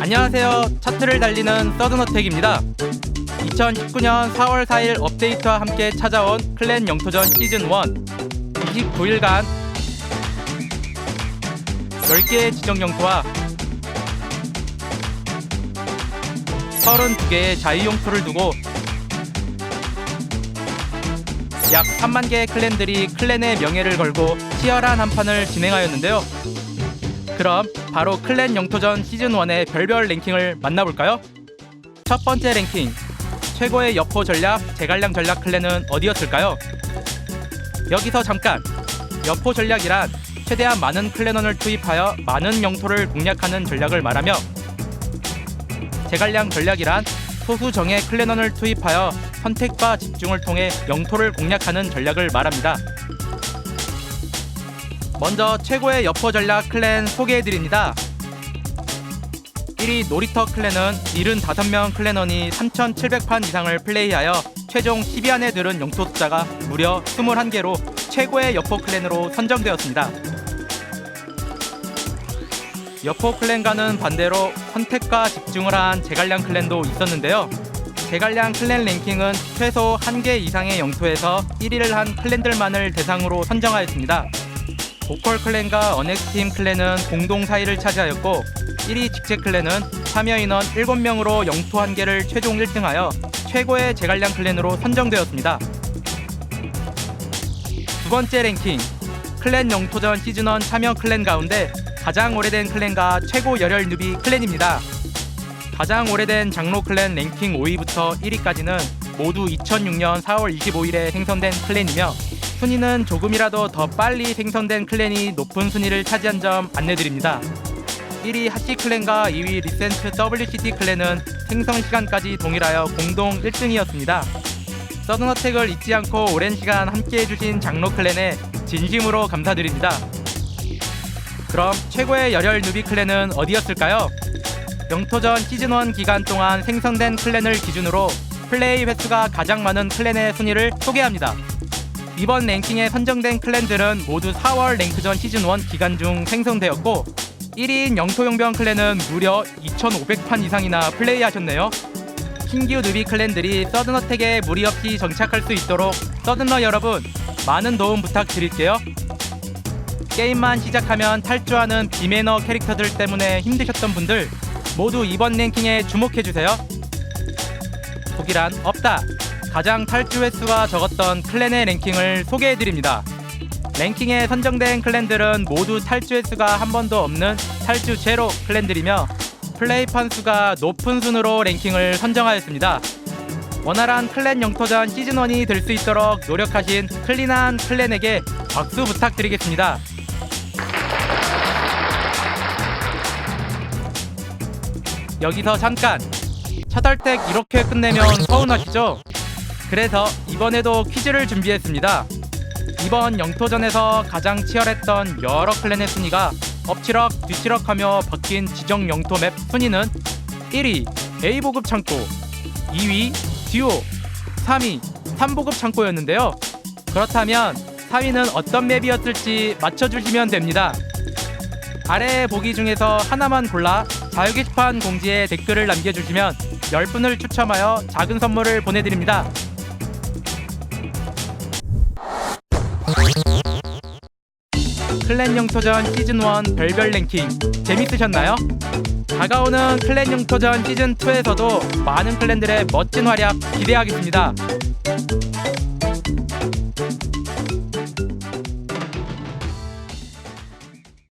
안녕하세요. 차트를 달리는 서든어택입니다. 2019년 4월 4일 업데이트와 함께 찾아온 클랜 영토전 시즌 1 29일간 10개의 지정 영토와 32개의 자유 영토를 두고 약 3만 개의 클랜들이 클랜의 명예를 걸고 치열한 한판을 진행하였는데요. 그럼 바로 클랜 영토전 시즌 1의 별별 랭킹을 만나볼까요? 첫 번째 랭킹 최고의 여포 전략 제갈량 전략 클랜은 어디였을까요? 여기서 잠깐 여포 전략이란 최대한 많은 클랜원을 투입하여 많은 영토를 공략하는 전략을 말하며 제갈량 전략이란 소수 정예 클랜원을 투입하여 선택과 집중을 통해 영토를 공략하는 전략을 말합니다. 먼저 최고의 여포 전략 클랜 소개해드립니다. 1위 놀이터 클랜은 75명 클랜원이 3,700판 이상을 플레이하여 최종 10위 안에 들은 영토 숫자가 무려 21개로 최고의 여포 클랜으로 선정되었습니다. 여포 클랜과는 반대로 선택과 집중을 한 제갈량 클랜도 있었는데요. 제갈량 클랜 랭킹은 최소 1개 이상의 영토에서 1위를 한 클랜들만을 대상으로 선정하였습니다. 보컬 클랜과 어넥스팀 클랜은 공동 4위를 차지하였고 1위 직책 클랜은 참여 인원 7명으로 영토 한 개를 최종 1등하여 최고의 제갈량 클랜으로 선정되었습니다. 두 번째 랭킹 클랜 영토전 시즌1 참여 클랜 가운데 가장 오래된 클랜과 최고 열혈 누비 클랜입니다. 가장 오래된 장로 클랜 랭킹 5위부터 1위까지는 모두 2006년 4월 25일에 생성된 클랜이며 순위는 조금이라도 더 빨리 생성된 클랜이 높은 순위를 차지한 점 안내드립니다. 1위 하시 클랜과 2위 리센트 WCT 클랜은 생성 시간까지 동일하여 공동 1등이었습니다. 서든어택을 잊지 않고 오랜 시간 함께 해주신 장로 클랜에 진심으로 감사드립니다. 그럼 최고의 열혈 누비 클랜은 어디였을까요? 영토전 시즌1 기간 동안 생성된 클랜을 기준으로 플레이 횟수가 가장 많은 클랜의 순위를 소개합니다. 이번 랭킹에 선정된 클랜들은 모두 4월 랭크전 시즌1 기간 중 생성되었고 1위인 영토용병 클랜은 무려 2,500판 이상이나 플레이하셨네요. 신규 누비 클랜들이 서든어택에 무리 없이 정착할 수 있도록 서든러 여러분 많은 도움 부탁드릴게요. 게임만 시작하면 탈주하는 비매너 캐릭터들 때문에 힘드셨던 분들 모두 이번 랭킹에 주목해주세요. 독이란 없다. 가장 탈주 횟수가 적었던 클랜의 랭킹을 소개해드립니다. 랭킹에 선정된 클랜들은 모두 탈주 횟수가 한 번도 없는 탈주 제로 클랜들이며 플레이 판 수가 높은 순으로 랭킹을 선정하였습니다. 원활한 클랜 영토전 시즌1이 될 수 있도록 노력하신 클린한 클랜에게 박수 부탁드리겠습니다. 여기서 잠깐 차달택 이렇게 끝내면 서운하시죠? 그래서 이번에도 퀴즈를 준비했습니다. 이번 영토전에서 가장 치열했던 여러 클랜의 순위가 엎치락 뒤치락하며 바뀐 지정 영토 맵 순위는 1위 A보급 창고, 2위 듀오, 3위 3보급 창고였는데요. 그렇다면 4위는 어떤 맵이었을지 맞춰주시면 됩니다. 아래 보기 중에서 하나만 골라 자유 게시판 공지에 댓글을 남겨주시면 10분을 추첨하여 작은 선물을 보내드립니다. 클랜 영토전 시즌1 별별 랭킹 재밌으셨나요? 다가오는 클랜 영토전 시즌2에서도 많은 클랜들의 멋진 활약 기대하겠습니다.